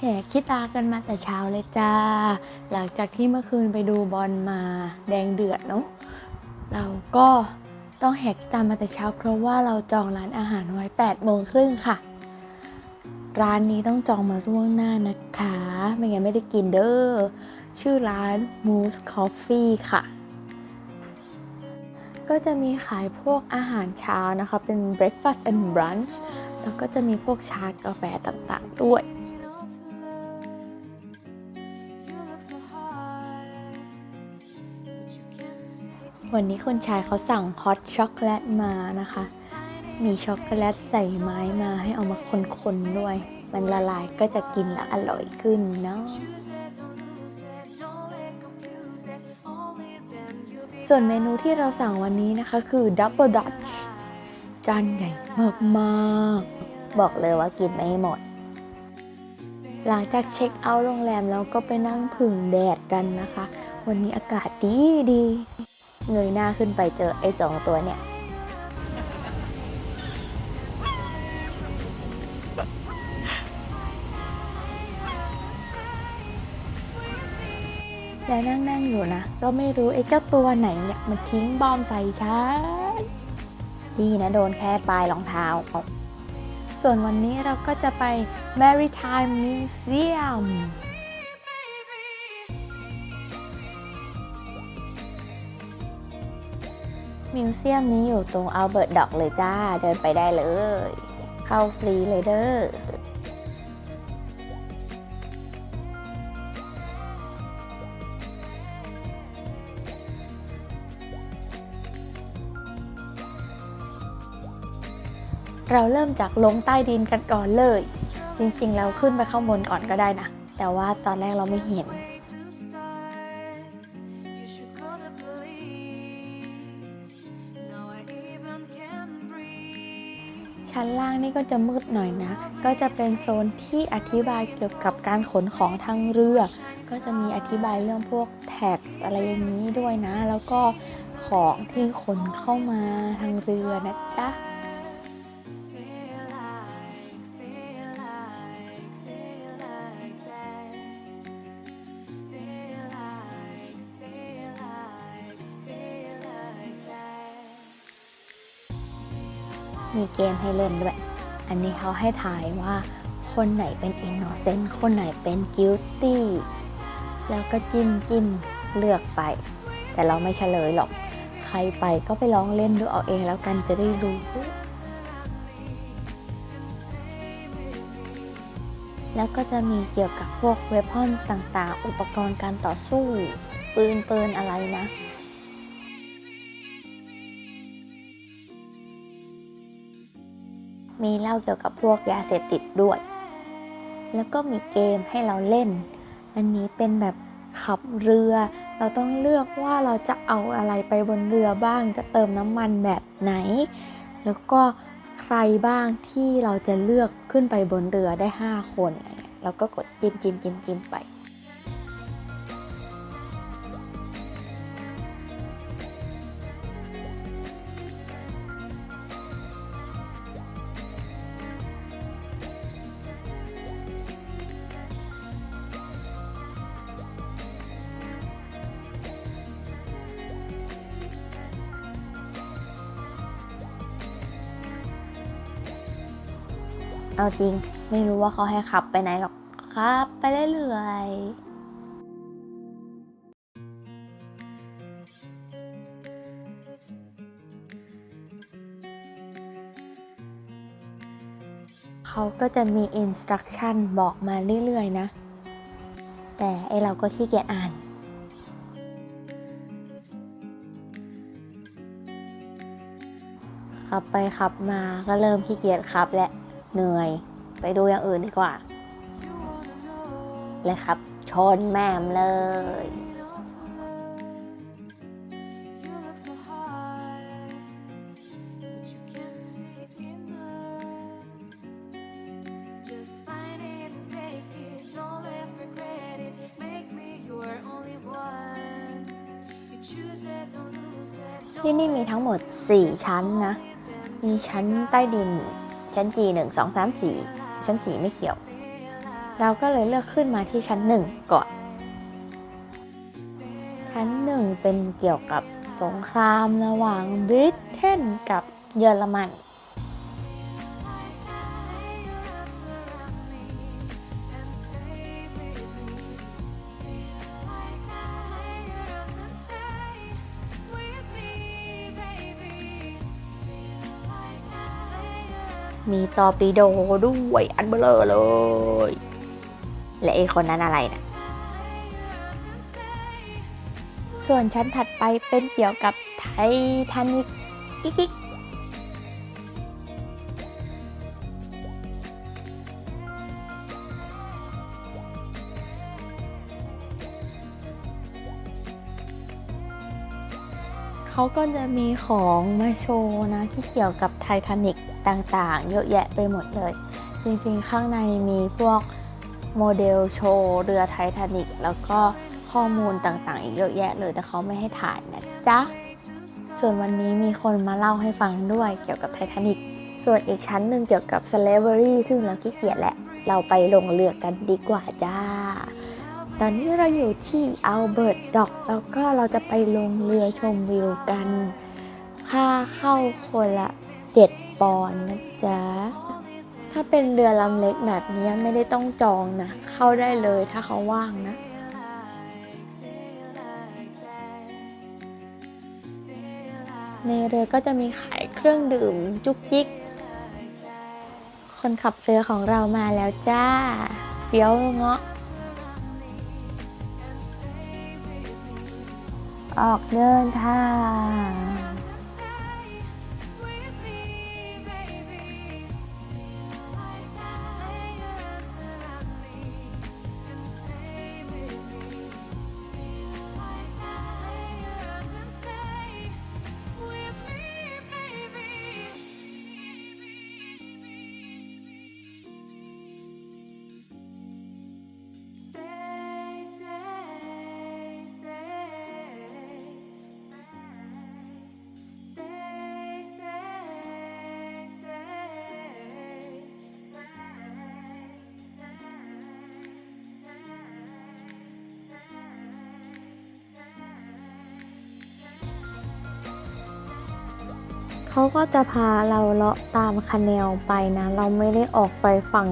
แห่คิดตากันมาแต่เช้าเลยจ้า หลังจากที่เมื่อคืนไปดูบอลมาแดงเดือดเนาะ เราก็ต้องแหกตามมาแต่เช้า เพราะว่าเราจองร้านอาหารไว้8โมงครึ่งค่ะ ร้านนี้ต้องจองมาล่วงหน้านะคะ ไม่งั้นไม่ได้กินเด้อ ชื่อร้าน Moose Coffee ค่ะ ก็จะมีขายพวกอาหารเช้านะคะ เป็น breakfast and brunch แล้วก็จะมีพวกชากาแฟต่างๆด้วย วันนี้คนชายเขาสั่งฮอตช็อกโกแลตมานะคะ มีช็อกโกแลตใส่ไม้มาให้เอามาคนๆด้วย มันละลายก็จะกินและอร่อยขึ้นเนาะ ส่วนเมนูที่เราสั่งวันนี้นะคะคือ Double Dutch จานใหญ่มากๆ บอกเลยว่ากินไม่หมด หลังจากเช็คเอาท์โรงแรมแล้วก็ไปนั่งผึ่งแดดกันนะคะ วันนี้อากาศดีดี เงยหน้าขึ้นไปเจอไอ้สองตัวเนี่ยแล้วนั่งนั่งอยู่นะ เราไม่รู้ไอ้เจ้าตัวไหนเนี่ยมันทิ้งบอมใส่ฉันดีนะโดนแค่ปลายรองเท้าเอาส่วนวันนี้เราก็จะไป Maritime Museum มิวเซียมนี้อยู่ตรงอัลเบิร์ตดอกเลยจ้า เดินไปได้เลย เข้าฟรีเลยเด้อเราเริ่มจากลงใต้ดินกันก่อนเลย จริงๆ เราขึ้นไปข้างบนก่อนก็ได้นะ แต่ว่าตอนแรกเราไม่เห็น ชั้นล่างนี่ก็จะมืดหน่อยนะ ก็จะเป็นโซนที่อธิบายเกี่ยวกับการขนของทางเรือ ก็จะมีอธิบายเรื่องพวกแท็กอะไรอย่างนี้ด้วยนะ แล้วก็ของที่ขนเข้ามาทางเรือนะจ๊ะ มีเกมให้เล่นด้วย อันนี้เขาให้ถ่ายว่าคนไหนเป็น innocent คนไหนเป็น guilty แล้วก็จิ้มจิ้มเลือกไป แต่เราไม่เฉลยหรอก ใครไปก็ไปลองเล่นดูเอาเองแล้วกันจะได้รู้ แล้วก็จะมีเกี่ยวกับพวกเวพอนต่างๆ อุปกรณ์การต่อสู้ ปืนปืนอะไรนะ มีเล่าเกี่ยวกับพวกยาเสพติดด้วย แล้วก็มีเกมให้เราเล่น อันนี้เป็นแบบขับเรือ เราต้องเลือกว่าเราจะเอาอะไรไปบนเรือบ้าง จะเติมน้ำมันแบบไหน แล้วก็ใครบ้างที่เราจะเลือกขึ้นไปบนเรือได้ 5 คนอะไรเงี้ยเราก็กดจิ้มจิ้มจิ้มจิ้มไป เอาจริง ไม่รู้ว่าเขาให้ขับไปไหนหรอกครับไปเรื่อยๆเขาก็จะมีอินสตรั c ชั่นบอกมาเรื่อยๆนะ แต่ไอเราก็ขี้เกียจอ่าน ขับไปขับมาก็เริ่มขี้เกียจขับและ เหนื่อย ไปดูอย่างอื่นดีกว่า เลยครับ ชนแม่มเลยที่นี่มีทั้งหมด 4 ชั้นนะ มีชั้นใต้ดิน ชั้น G 1 2 3 4 ชั้น 4 ไม่เกี่ยว เราก็เลยเลือกขึ้นมาที่ชั้นหนึ่งก่อน ชั้นหนึ่งเป็นเกี่ยวกับสงครามระหว่างบริเตนกับเยอรมัน มีตอร์ปิโดด้วยอันเบลอเลย และไอคนนั้นอะไรนะส่วนชั้นถัดไปเป็นเกี่ยวกับไททานิกกิ๊ก เขาก็จะมีของมาโชว์นะ ที่เกี่ยวกับไททานิกต่างๆ เยอะแยะไปหมดเลย จริงๆ ข้างในมีพวกโมเดลโชว์เรือไททานิกแล้วก็ข้อมูลต่างๆ อีกเยอะแยะเลยแต่เขาไม่ให้ถ่ายนะจ๊ะ ส่วนวันนี้มีคนมาเล่าให้ฟังด้วยเกี่ยวกับไททานิกส่วนอีกชั้นหนึ่งเกี่ยวกับ slavery ซึ่งเราขี้เกียจแหละ เราไปลงเรือกันดีกว่าจ้า ตอนนี้เราอยู่ที่อัลเบิร์ตด็อกแล้วก็เราจะไปลงเรือชมวิวกัน ค่าเข้าคนละ 7 ปอนด์นะจ๊ะ ถ้าเป็นเรือลำเล็กแบบนี้ไม่ได้ต้องจองนะ เข้าได้เลยถ้าเขาว่างนะในเรือก็จะมีขายเครื่องดื่มจุกจิก คนขับเรือของเรามาแล้วจ้าเดี๋ยวเงาะ ออกเดินทาง เขาก็จะพาเราเลาะตามคาแนลไปนะ เราไม่ได้ออกไปฝั่ง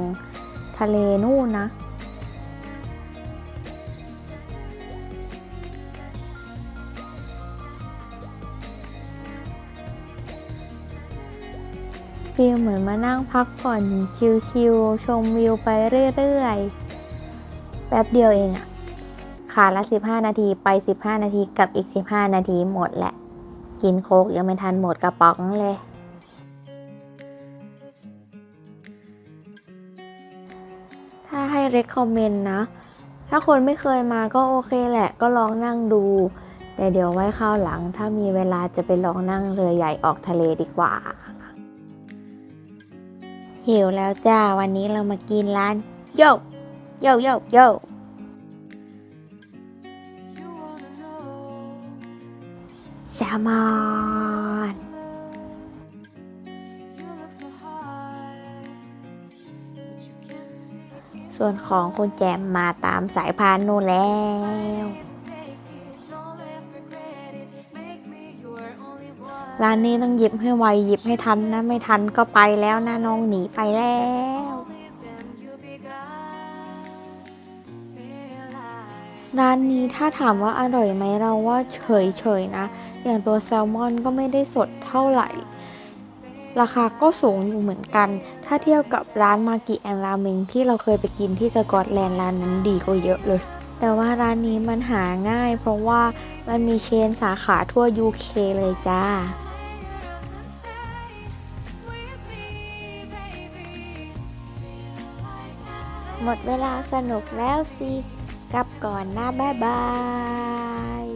ทะเลนู่นนะฟีลเหมือนมานั่งพักผ่อนชิลๆชมวิวไปเรื่อยๆ แป๊บเดียวเองอะขาละ 15 นาทีไป 15 นาทีกับอีก 15 นาทีหมดแหละ กินโคกยังไม่ทันหมดกระป๋องเลย ถ้าให้ recommend นะ ถ้าคนไม่เคยมาก็โอเคแหละ ก็ลองนั่งดู แต่เดี๋ยวไว้คราวหลัง ถ้ามีเวลาจะไปลองนั่งเรือใหญ่ออกทะเลดีกว่า หิวแล้วจ้า วันนี้เรามากินร้าน โยโยโยโย แซลมอนส่วนของคุณแจมมาตามสายพานนู่นแล้ว ร้านนี้ต้องหยิบให้ไวหยิบให้ทันนะ ไม่ทันก็ไปแล้วนะน้องหนีไปแล้ว ร้านนี้ถ้าถามว่าอร่อยไหมเราว่าเฉยๆนะ อย่างตัวแซลมอนก็ไม่ได้สดเท่าไหร่ ราคาก็สูงอยู่เหมือนกัน ถ้าเทียบกับร้านมากิแอนราเมงที่เราเคยไปกินที่สกอตแลนด์ร้านนั้นดีกว่าเยอะเลย แต่ว่าร้านนี้มันหาง่าย เพราะว่ามันมีเชนสาขาทั่ว UK เลยจ้าหมดเวลาสนุกแล้วสิ กลับก่อนนะบ๊ายบาย